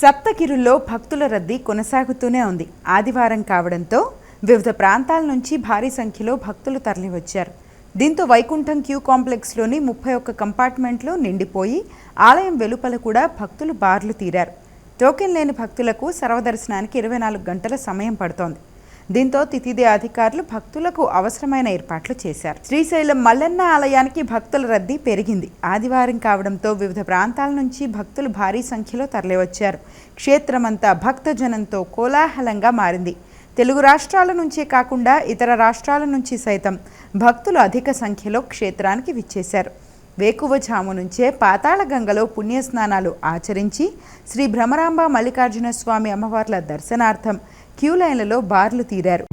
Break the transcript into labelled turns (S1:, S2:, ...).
S1: సప్తగిరుల్లో భక్తుల రద్దీ కొనసాగుతూనే ఉంది. ఆదివారం కావడంతో వివిధ ప్రాంతాల నుంచి భారీ సంఖ్యలో భక్తులు తరలివచ్చారు. దీంతో వైకుంఠం క్యూ కాంప్లెక్స్లోని ముప్పై ఒక్క కంపార్ట్మెంట్లు నిండిపోయి ఆలయం వెలుపల కూడా భక్తులు బార్లు తీరారు. టోకెన్ లేని భక్తులకు సర్వదర్శనానికి ఇరవై నాలుగు గంటల సమయం పడుతోంది. దీంతో తితిదే అధికారులు భక్తులకు అవసరమైన ఏర్పాట్లు చేశారు. శ్రీశైలం మల్లన్న ఆలయానికి భక్తుల రద్దీ పెరిగింది. ఆదివారం కావడంతో వివిధ ప్రాంతాల నుంచి భక్తులు భారీ సంఖ్యలో తరలివచ్చారు. క్షేత్రమంతా భక్తజనంతో కోలాహలంగా మారింది. తెలుగు రాష్ట్రాల నుంచే కాకుండా ఇతర రాష్ట్రాల నుంచి సైతం భక్తులు అధిక సంఖ్యలో క్షేత్రానికి విచ్చేశారు. వేకువఛాము నుంచే పాతాళ గంగలో పుణ్యస్నానాలు ఆచరించి శ్రీ భ్రమరాంబ మల్లికార్జున స్వామి అమ్మవార్ల దర్శనార్థం క్యూ లైన్లలో బార్లు తీరారు.